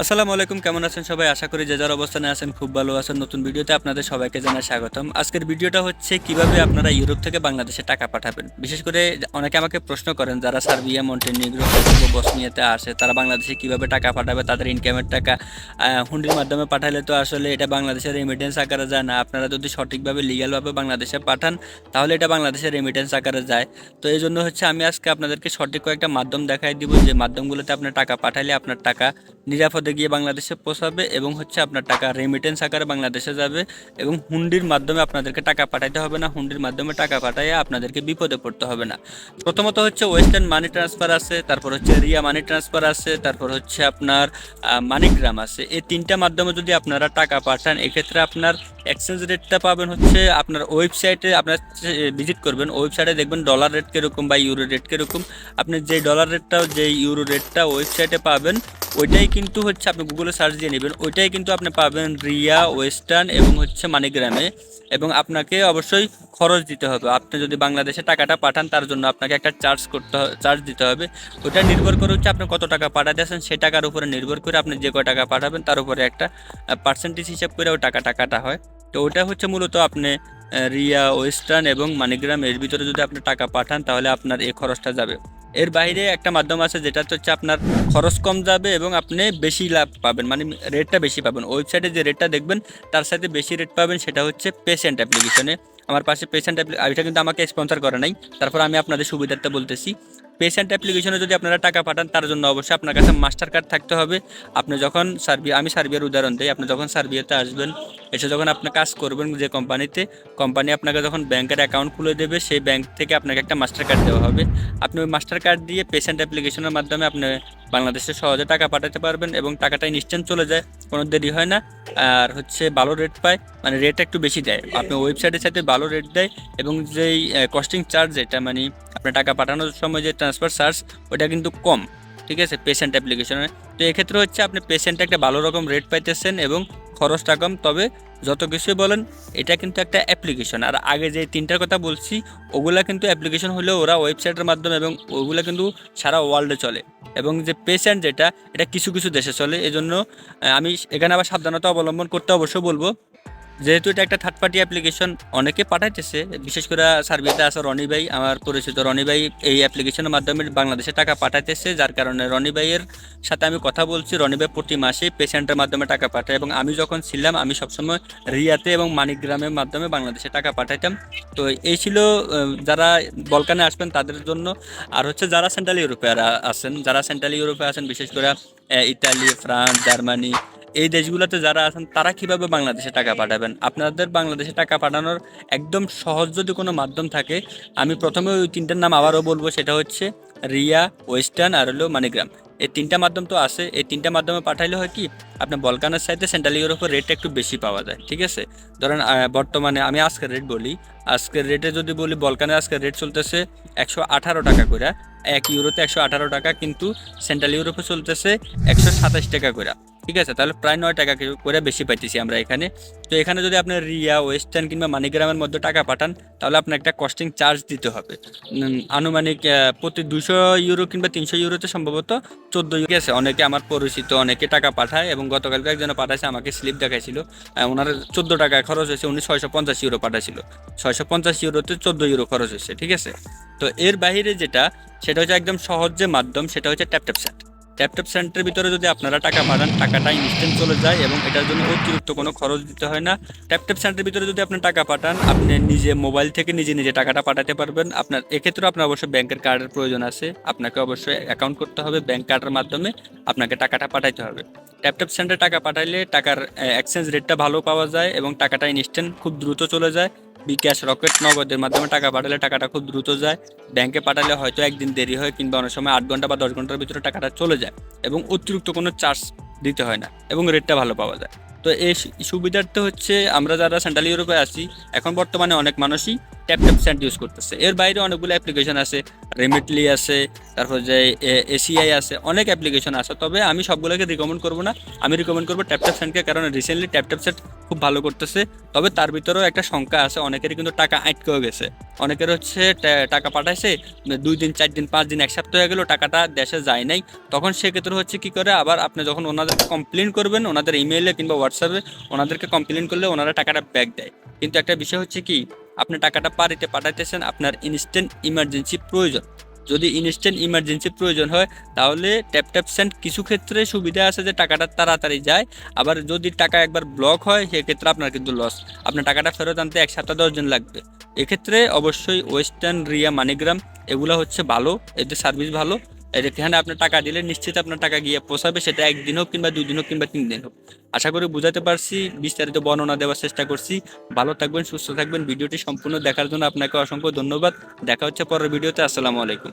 আসসালামু আলাইকুম কেমন আছেন সবাই? আশা করি যে যার অবস্থানে আছেন খুব ভালো আছেন। নতুন ভিডিওতে আপনাদের সবাইকে জানাই স্বাগতম। আজকের ভিডিওটা হচ্ছে কীভাবে আপনারা ইউরোপ থেকে বাংলাদেশে টাকা পাঠাবেন। বিশেষ করে অনেকে আমাকে প্রশ্ন করেন যারা সার্বিয়া মন্টেনিগ্রো কোসোভো, বসনিয়াতে আসে তারা বাংলাদেশে কীভাবে টাকা পাঠাবে তাদের ইনকামের টাকা হুন্ডির মাধ্যমে পাঠালে তো আসলে এটা বাংলাদেশের রেমিটেন্স আকারে যায় না। আপনারা যদি সঠিকভাবে লিগ্যালভাবে বাংলাদেশে পাঠান তাহলে এটা বাংলাদেশের রেমিটেন্স আকারে যায়। তো এই জন্য হচ্ছে আমি আজকে আপনাদেরকে সঠিক কয়েকটা মাধ্যম দেখাই দিব। যে মাধ্যমগুলোতে আপনার টাকা পাঠালে আপনার টাকা নিরাপদে গিয়ে বাংলাদেশে পৌঁছাবে এবং হচ্ছে আপনার টাকা রেমিটেন্স আকারে বাংলাদেশে যাবে এবং হুন্ডির মাধ্যমে আপনাদেরকে টাকা পাঠাইতে হবে না। হুন্ডির মাধ্যমে টাকা পাঠাইয়ে আপনাদেরকে বিপদে পড়তে হবে না। প্রথমত হচ্ছে ওয়েস্টার্ন মানি ট্রান্সফার আছে, তারপর হচ্ছে রিয়া মানি ট্রান্সফার আছে, তারপর হচ্ছে আপনার মানিগ্রাম আছে। এই তিনটা মাধ্যমে যদি আপনারা টাকা পাঠান, এক্ষেত্রে আপনার এক্সচেঞ্জ রেটটা পাবেন হচ্ছে আপনার ওয়েবসাইটে আপনার ভিজিট করবেন। ওয়েবসাইটে দেখবেন ডলার রেট কীরকম বা ইউরো রেট কীরকম। আপনি যে ডলার রেটটা যে ইউরো রেটটা ওয়েবসাইটে পাবেন ওইটাই কিন্তু হচ্ছে আপনি গুগলে সার্চ দিয়ে নেবেন। ওইটাই কিন্তু আপনি পাবেন রিয়া, ওয়েস্টার্ন এবং হচ্ছে মানিগ্রামে। এবং আপনাকে অবশ্যই খরচ দিতে হবে। আপনি যদি বাংলাদেশে টাকাটা পাঠান, তার জন্য আপনাকে একটা চার্জ করতে চার্জ দিতে হবে। ওটা নির্ভর করে হচ্ছে আপনি কত টাকা পাঠাতে আছেন, সেই টাকার উপরে নির্ভর করে আপনি যে কয় টাকা পাঠাবেন, তার উপরে একটা পার্সেন্টেজ হিসাব করে ওই টাকাটা কাটা হয়। তো ওটা হচ্ছে মূলত আপনি রিয়া, ওয়েস্টার্ন এবং মানিগ্রাম এর ভিতরে যদি আপনি টাকা পাঠান, তাহলে আপনার এই খরচটা যাবে। এর বাইরে একটা মাধ্যম আছে যেটা হচ্ছে আপনার খরচ কম যাবে এবং আপনি বেশি লাভ পাবেন মানে রেটটা বেশি পাবেন। ওয়েবসাইটে যে রেটটা দেখবেন, তার সাথে বেশি রেট পাবেন সেটা হচ্ছে পেশেন্ট অ্যাপ্লিকেশনে আমার পাশে পেশেন্ট এটা কিন্তু আমাকে স্পন্সর করে নাই, তারপর আমি আপনাদের সুবিধার্থে বলতেছি। পেশেন্ট অ্যাপ্লিকেশনে যদি আপনারা টাকা পাঠান, তার জন্য অবশ্যই আপনার কাছে মাস্টার কার্ড থাকতে হবে। আপনি যখন সার্বিয়া আমি সার্বিয়ার উদাহরণ দিই, আপনি যখন সার্বিয়াতে আসবেন, এসে যখন আপনি কাজ করবেন যে কোম্পানিতে, কোম্পানি আপনাকে যখন ব্যাংকের অ্যাকাউন্ট খুলে দেবে, সেই ব্যাংক থেকে আপনাকে একটা মাস্টার কার্ড দেওয়া হবে। আপনি ওই মাস্টার কার্ড দিয়ে পেশেন্ট অ্যাপ্লিকেশনের মাধ্যমে আপনি বাংলাদেশে সহজে টাকা পাঠাতে পারবেন এবং টাকাটা ইনস্ট্যান্ট চলে যায়, কোনো দেরি হয় না। আর হচ্ছে ভালো রেট পায় মানে রেট একটু বেশি দেয়। আপনি ওয়েবসাইটের সাথে ভালো রেট দেয় এবং যেই কস্টিং চার্জ এটা মানে আপনার টাকা পাঠানোর সময় যে ট্রান্সফার চার্জ ওটা কিন্তু কম, ঠিক আছে পেশেন্ট অ্যাপ্লিকেশনে তো এক্ষেত্রে হচ্ছে আপনি পেশেন্টে একটা ভালো রকম রেট পাইতেছেন এবং খরচটা কম। তবে যত কিছুই বলেন, এটা কিন্তু একটা অ্যাপ্লিকেশন আর আগে যে তিনটার কথা বলছি, ওগুলা কিন্তু অ্যাপ্লিকেশন হলেও ওরা ওয়েবসাইটের মাধ্যমে এবং ওগুলা কিন্তু সারা ওয়ার্ল্ডে চলে। এবং যে পেশেন্ট যেটা, এটা কিছু কিছু দেশে চলে। এজন্য আমি এখানে আবার সাবধানতা অবলম্বন করতে অবশ্যই বলব যেহেতু এটা একটা থার্ড পার্টি অ্যাপ্লিকেশন অনেকে পাঠাইতেছে। বিশেষ করে সার্বিয়াতে আছে রনি ভাই, আমার পরিচিত রনি ভাই এই অ্যাপ্লিকেশনের মাধ্যমে বাংলাদেশে টাকা পাঠাইতেছে, যার কারণে রনি ভাইয়ের সাথে আমি কথা বলছি। রনি ভাই প্রতি মাসে পেশেন্টের মাধ্যমে টাকা পাঠায় এবং আমি যখন ছিলাম, আমি সবসময় রিয়াতে এবং মানিকগ্রামের মাধ্যমে বাংলাদেশে টাকা পাঠাইতাম। তো এই ছিল যারা বলকানে আসবেন তাদের জন্য। আর হচ্ছে যারা সেন্ট্রাল ইউরোপে আছেন, যারা সেন্ট্রাল ইউরোপে আছেন, বিশেষ করে ইতালি, ফ্রান্স, জার্মানি এই দেশগুলোতে যারা আছেন, তারা কীভাবে বাংলাদেশে টাকা পাঠাবেন? আপনাদের বাংলাদেশে টাকা পাঠানোর একদম সহজ যদি কোনো মাধ্যম থাকে, আমি প্রথমে ওই তিনটার নাম আবারও বলব, সেটা হচ্ছে রিয়া, ওয়েস্টার্ন আর হলো মানিগ্রাম। এই তিনটা মাধ্যম তো আছে। এই তিনটা মাধ্যমে পাঠাইলে হয় কি, আপনার বলকানের সাইডে সেন্ট্রাল ইউরোপের রেটটা একটু বেশি পাওয়া যায়, ঠিক আছে? ধরেন বর্তমানে আমি আজকের রেট বলি, আজকের রেটে যদি বলি, বলকানের আজকের রেট চলতেছে একশো আঠারো টাকা করে এক ইউরোতে একশো আঠারো টাকা, কিন্তু সেন্ট্রাল ইউরোপে চলতেছে একশো সাতাশ টাকা করে ঠিক আছে, তাহলে প্রায় নয় টাকা করে বেশি পাইতেছি আমরা এখানে। তো এখানে যদি আপনার রিয়া, ওয়েস্টার্ন কিংবা মানিগ্রামের মধ্যে টাকা পাঠান, তাহলে আপনার একটা কস্টিং চার্জ দিতে হবে। আনুমানিক প্রতি দুশো ইউরো কিংবা তিনশো ইউরোতে সম্ভবত চোদ্দ ইউরো আছে, অনেকে আমার পরিচিত, অনেকে টাকা পাঠায় এবং গতকালকে একজন পাঠাইছে, আমাকে স্লিপ দেখাইছিল। ওনার চোদ্দ টাকা খরচ হয়েছে, উনি ছয়শো পঞ্চাশ ইউরো পাঠাইছিল। ছয়শো পঞ্চাশ ইউরোতে চোদ্দ ইউরো খরচ হয়েছে, ঠিক আছে? তো এর বাইরে যেটা, সেটা হচ্ছে একদম সহজ যে মাধ্যম, সেটা হচ্ছে ট্যাপ ট্যাপ স্যান্ড ট্যাপ সেন্টারের ভিতরে যদি আপনারা টাকা পাঠান টাকাটা ইনস্ট্যান্ট চলে যায় এবং এটার জন্য অতিরিক্ত কোনো খরচ দিতে হয় না। ট্যাপ সেন্টারের ভিতরে যদি আপনি টাকা পাঠান, আপনি নিজে মোবাইল থেকে নিজে নিজে টাকাটা পাঠাতে পারবেন। আপনার, এক্ষেত্রে আপনার অবশ্যই ব্যাংকের কার্ডের প্রয়োজন আছে। আপনাকে অবশ্যই অ্যাকাউন্ট করতে হবে ব্যাংক কার্ডের মাধ্যমে। আপনাকে টাকাটা পাঠাইতে হবে। ট্যাপ সেন্টারে টাকা পাঠাইলে টাকার এক্সচেঞ্জ রেটটা ভালো পাওয়া যায় এবং টাকাটা ইনস্ট্যান্ট খুব দ্রুত চলে যায়। বিকাশ রকেট নগদের মাধ্যমে টাকা পাঠালে টাকাটা খুব দ্রুত যায়। ব্যাংকে পাঠালে হয়তো একদিন দেরি হয় কিংবা অনেক সময় আট ঘণ্টা বা দশ ঘণ্টার ভিতরে টাকাটা চলে যায় এবং অতিরিক্ত কোনো চার্জ দিতে হয় না এবং রেটটা ভালো পাওয়া যায়। তো এই সুবিধার্থে হচ্ছে আমরা যারা সেন্ট্রাল ইউরোপে আছি, এখন বর্তমানে অনেক মানুষই ট্যাপ ট্যাপ সেন্ড ইউজ করতেছে। এর বাইরে অনেকগুলো অ্যাপ্লিকেশন আছে রেমিটলি আছে, তারপর যে এসিআই আছে, অনেক অ্যাপ্লিকেশন আছে। তবে আমি সবগুলোকে রিকমেন্ড করব না। আমি রিকমেন্ড করব ট্যাপ ট্যাপ সেন্ডকে কারণ রিসেন্টলি ট্যাপ ট্যাপ সেন্ড খুব ভালো করতেছে। তবে তার ভিতরেও একটা সংখ্যা আছে, অনেকেরই কিন্তু টাকা আটকেও গেছে। অনেকের হচ্ছে টাকা পাঠাইছে, দুই দিন, চার দিন, পাঁচ দিন, এক সপ্তাহ হয়ে গেল, টাকাটা দেশে যায় নাই। তখন সেক্ষেত্রে হচ্ছে কি করে? আবার আপনি যখন ওনাদেরকে কমপ্লেন করবেন, ওনাদের ইমেইলে কিংবা হোয়াটসঅ্যাপে ওনাদেরকে কমপ্লেন করলে ওনারা টাকাটা ব্যাক দেয়। কিন্তু একটা বিষয় হচ্ছে কি আপনি টাকাটা পারিতে পাঠাইতেছেন, আপনার ইনস্ট্যান্ট ইমার্জেন্সি প্রয়োজন। যদি ইনস্ট্যান্ট ইমার্জেন্সি প্রয়োজন হয়, তাহলে ট্যাপ ট্যাপ সেন্ড কিছু ক্ষেত্রে সুবিধা আছে যে টাকাটা তাড়াতাড়ি যায়। আবার যদি টাকা একবার ব্লক হয়, সেক্ষেত্রে আপনার কিন্তু লস আপনার টাকাটা ফেরত আনতে এক সপ্তাহ দশ দিন লাগবে। এক্ষেত্রে অবশ্যই ওয়েস্টার্ন রিয়া মানিগ্রাম এগুলো হচ্ছে ভালো, এদের সার্ভিস ভালো। এখানে আপনার টাকা দিলে নিশ্চিত আপনার টাকা গিয়ে পৌঁছাবে সেটা একদিন হোক কিংবা দুই দিন হোক কিংবা তিন দিন হোক। আশা করি বুঝাতে পারছি, বিস্তারিত বর্ণনা দেওয়ার চেষ্টা করছি। ভালো থাকবেন, সুস্থ থাকবেন। ভিডিওটি সম্পূর্ণ দেখার জন্য আপনাকে অসংখ্য ধন্যবাদ। দেখা হচ্ছে পরের ভিডিওতে। আসসালামু আলাইকুম।